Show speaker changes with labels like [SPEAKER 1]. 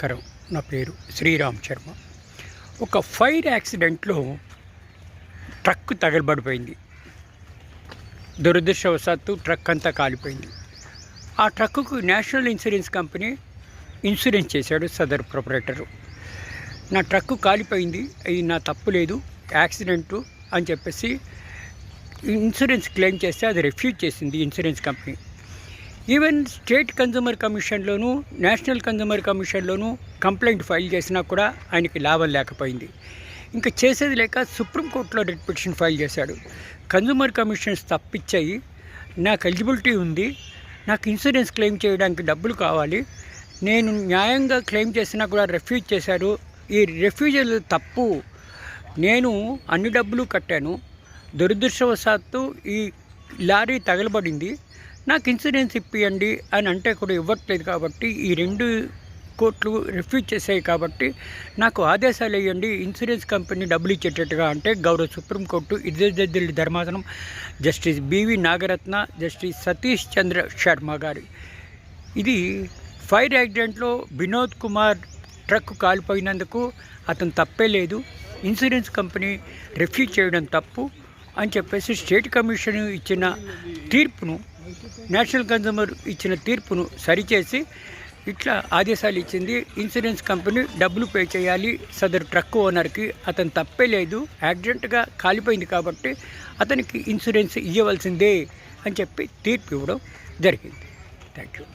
[SPEAKER 1] నమస్కారం. నా పేరు శ్రీరామ్ శర్మ. ఒక ఫైర్ యాక్సిడెంట్లో ట్రక్ తగలబడిపోయింది. దురదృష్టవశాత్తు ట్రక్ అంతా కాలిపోయింది. ఆ ట్రక్కుకు నేషనల్ ఇన్సూరెన్స్ కంపెనీ ఇన్సూరెన్స్ చేశాడు సదర్ ప్రొపరేటరు. నా ట్రక్కు కాలిపోయింది అది నా తప్పు లేదు యాక్సిడెంటు అని చెప్పేసి ఇన్సూరెన్స్ క్లెయిమ్ చేస్తే అది రిఫ్యూజ్ చేసింది insurance company. Even state consumer కమిషన్లోనూ national consumer కమిషన్లోనూ కంప్లైంట్ ఫైల్ చేసినా కూడా ఆయనకి లాభం లేకపోయింది. ఇంకా చేసేది లేక సుప్రీంకోర్టులో రిట్ పిటిషన్ ఫైల్ చేశాడు. కన్జ్యూమర్ కమిషన్స్ తప్పిచ్చాయి నాకు ఎలిజిబిలిటీ ఉంది. నాకు ఇన్సూరెన్స్ క్లెయిమ్ చేయడానికి డబ్బులు కావాలి. నేను న్యాయంగా క్లెయిమ్ చేసినా కూడా రెఫ్యూజ్ చేశారు. ఈ రెఫ్యూజల్ తప్పు నేను అన్ని డబ్బులు కట్టాను. దురదృష్టవశాత్తు ఈ లారీ తగలబడింది. నాకు ఇన్సూరెన్స్ ఇప్పియండి అని అంటే కూడా ఇవ్వట్లేదు కాబట్టి ఈ రెండు కోట్లు రిఫ్యూజ్ చేశాయి కాబట్టి నాకు ఆదేశాలు వేయండి ఇన్సూరెన్స్ కంపెనీ డబ్బులు ఇచ్చేటట్టుగా అంటే గౌరవ సుప్రీంకోర్టు ఇద్దరు జడ్జిల ధర్మాసనం justice B V Nagarathna justice Satish Chandra Sharma గారి. ఇది ఫైర్ యాక్సిడెంట్లో వినోద్ కుమార్ ట్రక్ కాలిపోయినందుకు అతను తప్పే లేదు. ఇన్సూరెన్స్ కంపెనీ రిఫ్యూజ్ చేయడం తప్పు అని చెప్పేసి స్టేట్ కమిషన్ ఇచ్చిన తీర్పును నేషనల్ కన్జ్యూమర్ ఇచ్చిన తీర్పును సరిచేసి ఇట్లా ఆదేశాలు ఇచ్చింది. ఇన్సూరెన్స్ కంపెనీ డబ్బులు పే చేయాలి. సదరు ట్రక్ ఓనర్కి అతను తప్పే లేదు. యాక్సిడెంట్గా కాలిపోయింది కాబట్టి అతనికి ఇన్సూరెన్స్ ఇవ్వవలసిందే అని చెప్పి తీర్పు ఇవ్వడం జరిగింది. Thank you